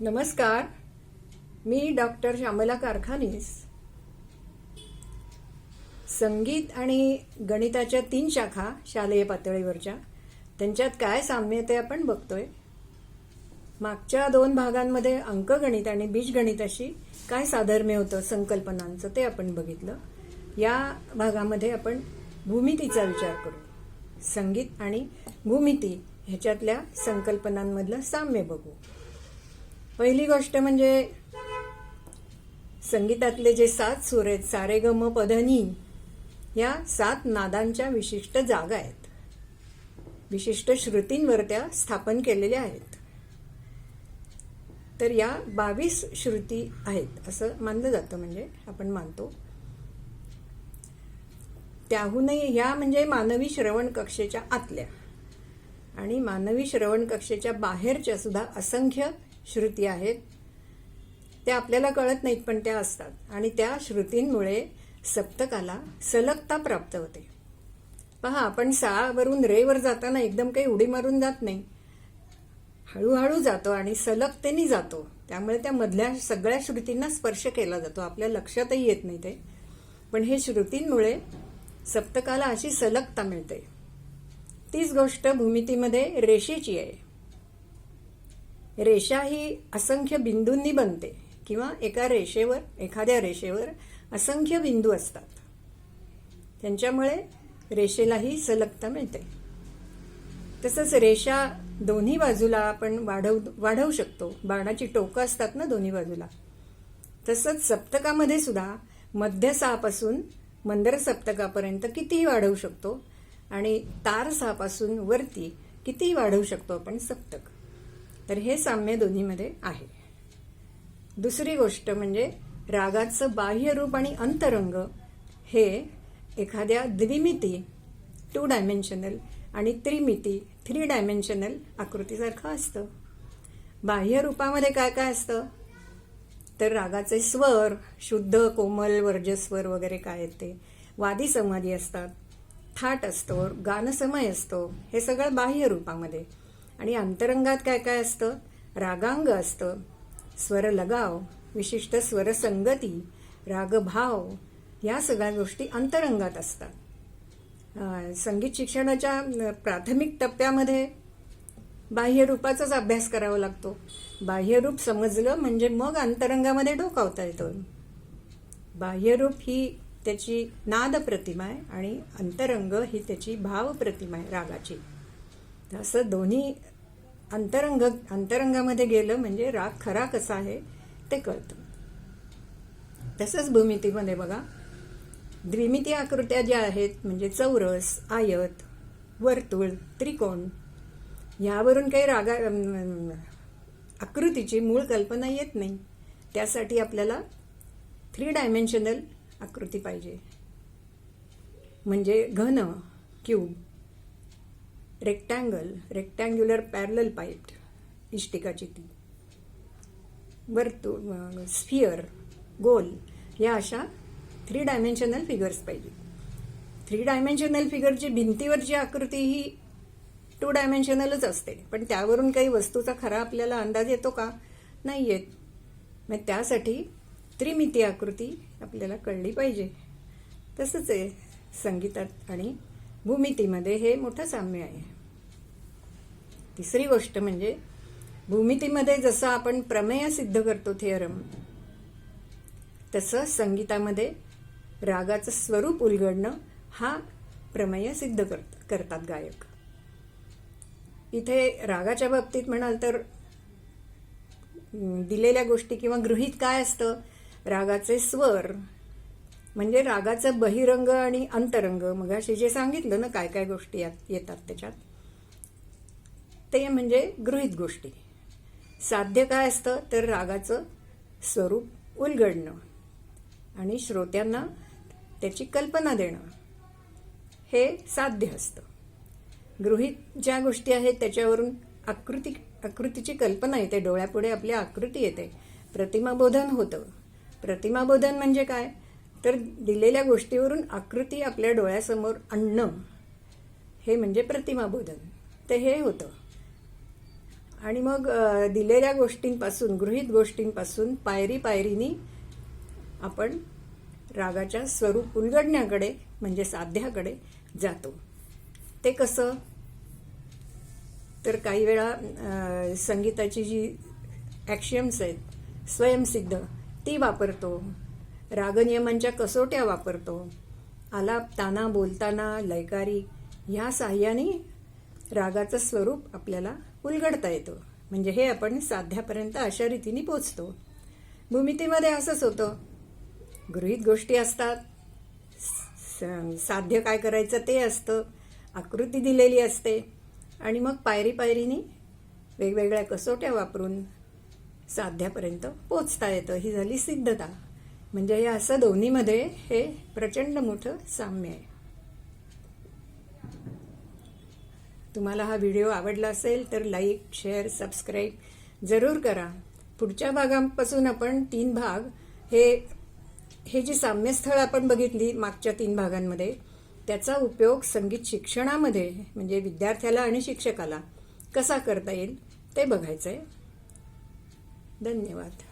नमस्कार मी डॉक्टर श्यामला कारखानीस. संगीत आणि गणिताच्या तीन शाखा शालेय पातळीवरच्या. त्यांच्यात काय साम्य ते आपण बघतोय? मागच्या दोन भागांमध्ये अंकगणित आणि बीजगणिताशी काय साधर्म्य होतं संकल्पनांचं ते आपण बघितलं. या भागामध्ये आपण भूमितीचा विचार करू. संगीत आणि भूमिती ह्याच्यातल्या संकल्पनांमधलं साम्य बघू. पहिली गोष्ट म्हणजे संगीतातले जे सात सूर आहेत सारे ग म पधनी या सात नादांच्या विशिष्ट जागा आहेत. विशिष्ट श्रुतींवर त्या स्थापन केलेल्या आहेत. तर या बावीस श्रुती आहेत असं मानलं जातं म्हणजे आपण मानतो. त्याहूनही ह्या म्हणजे मानवी श्रवण कक्षेच्या आतल्या. आणि मानवी श्रवण कक्षेच्या बाहेरच्या सुद्धा असंख्य श्रुती आहेत. त्या आपल्याला कळत नाहीत पण त्या असतात. आणि त्या श्रुतींमुळे सप्तकाला सलगता प्राप्त होते. पहा आपण सावरून रेवर जाताना एकदम काही उडी मारून जात नाही. हळूहळू जातो आणि सलगतेने जातो. त्यामुळे त्या मधल्या सगळ्या श्रुतींना स्पर्श केला जातो. आपल्या लक्षातही येत नाही ते. पण हे श्रुतींमुळे सप्तकाला अशी सलगता मिळते. तीच गोष्ट भूमितीमध्ये रेषेची आहे. रेषा ही असंख्य बिंदूंनी बनते किंवा एका रेषेवर एखाद्या रेषेवर असंख्य बिंदू असतात. त्यांच्यामुळे रेषेलाही सलगता मिळते. तसंच रेषा दोन्ही बाजूला आपण वाढव वाढवू शकतो. बाणाची टोकं असतात ना दोन्ही बाजूला. तसंच सप्तकामध्ये सुद्धा मध्य सहापासून मंदर सप्तकापर्यंत कितीही वाढवू शकतो आणि तार सहापासून वरती कितीही वाढवू शकतो आपण सप्तक. तर हे साम्य दोन्हीमध्ये आहे. दुसरी गोष्ट म्हणजे रागाचं बाह्य रूप आणि अंतरंग हे एखाद्या द्विमिती टू डायमेन्शनल आणि त्रिमिती थ्री डायमेन्शनल आकृतीसारखं असतं. बाह्य रूपामध्ये काय काय असतं? तर रागाचे स्वर शुद्ध कोमल वर्जस्वर वगैरे काय आहेत ते. वादी समाधी असतात थाट असतो गानसमय असतो हे सगळं बाह्य रूपामध्ये. आणि अंतरंगात काय काय असतं? रागांग असतं. स्वर लगाव विशिष्ट स्वरसंगती रागभाव या सगळ्या गोष्टी अंतरंगात असतात. संगीत शिक्षणाच्या प्राथमिक टप्प्यामध्ये बाह्यरूपाचाच अभ्यास करावा लागतो. बाह्यरूप समजलं म्हणजे मग अंतरंगामध्ये डोकावता येतो. बाह्यरूप ही त्याची नाद प्रतिमा आहे आणि अंतरंग ही त्याची भाव प्रतिमा आहे रागाची. असं दोन्ही अंतरंग अंतरंगामध्ये गेलं म्हणजे राग खरा कसा आहे ते कळतं. तसंच भूमितीमध्ये बघा. द्विमिती आकृत्या ज्या आहेत म्हणजे चौरस आयत वर्तुळ त्रिकोण यावरून काही रागा आकृतीची मूळ कल्पना येत नाही. त्यासाठी आपल्याला थ्री डायमेन्शनल आकृती पाहिजे. म्हणजे घन cube rectangle rectangular parallelepiped इष्टिकाची ती. वर्तुळ स्फिअर गोल या अशा थ्री डायमेन्शनल फिगर्स पाहिजे थ्री डायमेन्शनल फिगरची भिंतीवरची आकृती ही टू डायमेन्शनलच असते. पण त्यावरून काही वस्तूचा खरा आपल्याला अंदाज येतो का? नाही येत. मग त्यासाठी त्रिमिती आकृती आपल्याला कळली पाहिजे. तसंच आहे संगीतात आणि भूमितीमध्ये हे मोठं साम्य आहे. तिसरी गोष्ट म्हणजे भूमितीमध्ये जसं आपण प्रमेय सिद्ध करतो थिअरम तसं संगीतामध्ये रागाचं स्वरूप उलगडणं हा प्रमेय सिद्ध करत करतात गायक. इथे रागाच्या बाबतीत म्हणाल तर दिलेल्या गोष्टी किंवा गृहित काय असतं? रागाचे स्वर म्हणजे रागाचं बहिरंग आणि अंतरंग. मग जे सांगितलं ना काय काय गोष्टी येतात त्याच्यात. ते म्हणजे गृहित गोष्टी. साध्य काय असतं? तर रागाचं स्वरूप उलगडणं आणि श्रोत्यांना त्याची कल्पना देणं. हे साध्य असतं. गृहित ज्या गोष्टी आहेत त्याच्यावरून आकृती आकृतीची कल्पना येते. डोळ्यापुढे आपल्या आकृती येते. प्रतिमाबोधन होतं. प्रतिमाबोधन म्हणजे काय? तर दिलेल्या गोष्टीवरून आकृती आपल्या डोळ्यासमोर आणणं. हे म्हणजे प्रतिमाबोधन. ते हे होतं. आणि मग दिलेल्या गोष्टींपासून गृहीत गोष्टींपासून पायरी पायरीनी आपण रागाच्या स्वरूप उलगडण्याकडे म्हणजे साध्याकडे जातो. ते कसं? तर काही वेळा संगीताची जी ॲक्शियम्स आहेत स्वयंसिद्ध ती वापरतो. रागनियमांच्या कसोट्या वापरतो. आलाप ताना बोलताना लयकारी ह्या साह्याने रागाचं स्वरूप आपल्याला उलगडता येतं. म्हणजे हे आपण साध्यापर्यंत अशा रीतीने पोचतो. भूमितीमध्ये असंच होतं. गृहीत गोष्टी असतात. स- साध्य काय करायचं ते असतं. आकृती दिलेली असते. आणि मग पायरी पायरीने वेगवेगळ्या कसोट्या वापरून साध्यापर्यंत पोचता येतं. ही झाली सिद्धता. म्हणजे हे असं दोन्हीमध्ये हे प्रचंड मोठं साम्य आहे. तुम्हाला हा व्हिडिओ आवडला असेल तर लाईक शेअर सबस्क्राईब जरूर करा. पुढच्या भागापासून आपण तीन भाग. हे हे जी साम्यस्थळ आपण बघितली मागच्या तीन भागांमध्ये त्याचा उपयोग संगीत शिक्षणामध्ये म्हणजे विद्यार्थ्याला आणि शिक्षकाला कसा करता येईल ते बघायचं आहे धन्यवाद.